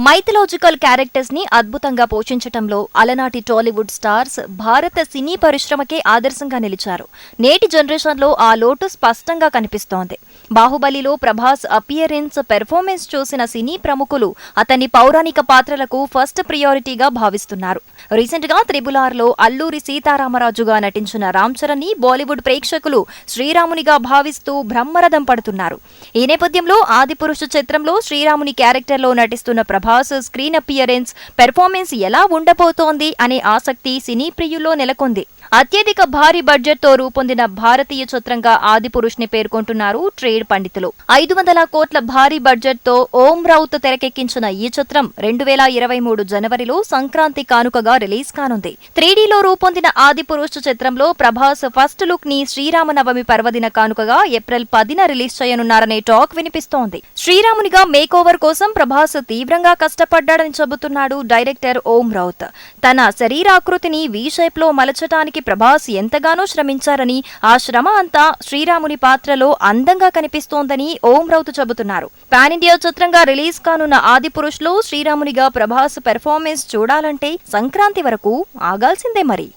Mythological క్యారెక్టర్స్ని అద్భుతంగా పోషించటంలో అలనాటి Tollywood stars భారత సినీ పరిశ్రమకే ఆదర్శంగా నిలిచారు. నేటి జనరేషన్లో ఆ లోటు స్పష్టంగా కనిపిస్తోంది. బాహుబలిలో ప్రభాస్ అపియరెన్స్ పెర్ఫార్మెన్స్ చూసిన సినీ ప్రముఖులు అతని పౌరాణిక పాత్రలకు ఫస్ట్ ప్రియారిటీగా భావిస్తున్నారు. రీసెంట్గా త్రిబులార్ అల్లూరి సీతారామరాజుగా నటించిన రామ్ చరణ్ని బాలీవుడ్ ప్రేక్షకులు శ్రీరామునిగా భావిస్తూ బ్రహ్మరథం పడుతున్నారు. ఈ నేపథ్యంలో ఆదిపురుష చిత్రంలో శ్రీరాముని క్యారెక్టర్లో నటిస్తున్న ప్రభాస్ స్క్రీన్ అపియరెన్స్ పెర్ఫార్మెన్స్ ఎలా ఉండబోతోంది అనే ఆసక్తి సినీ ప్రియుల్లో నెలకొంది. అత్యధిక భారీ బడ్జెట్తో రూపొందిన భారతీయ చిత్రంగా ఆదిపురుష్ని పేర్కొంటున్నారు ట్రేడ్ పండితులు. ఐదు వందల కోట్ల భారీ బడ్జెట్తో ఓం రౌత్ తెరకెక్కించిన ఈ చిత్రం రెండు వేల ఇరవై మూడు జనవరిలో సంక్రాంతి కానుకగా రిలీజ్ కానుంది. త్రీడీలో రూపొందిన ఆదిపురుష్ చిత్రంలో ప్రభాస్ ఫస్ట్ లుక్ని శ్రీరామనవమి పర్వదిన కానుకగా ఏప్రిల్ పదిన రిలీజ్ చేయనున్నారనే టాక్ వినిపిస్తోంది. శ్రీరామునిగా మేకోవర్ కోసం ప్రభాస్ తీవ్రంగా కష్టపడ్డాడని చెబుతున్నాడు డైరెక్టర్ ఓం రౌత్. తన శరీరాకృతిని వి షేప్లో మలచటానికి ప్రభాస్ ఎంతగానో శ్రమించారని ఆ శ్రమ అంతా శ్రీరాముని పాత్రలో అందంగా కనిపిస్తోందని ఓం రౌత్ చెబుతున్నారు. పాన్ ఇండియా చిత్రంగా రిలీజ్ కానున్న ఆదిపురుష్లో శ్రీరామునిగా ప్రభాస్ పెర్ఫార్మెన్స్ చూడాలంటే సంక్రాంతి వరకు ఆగాల్సిందే మరి.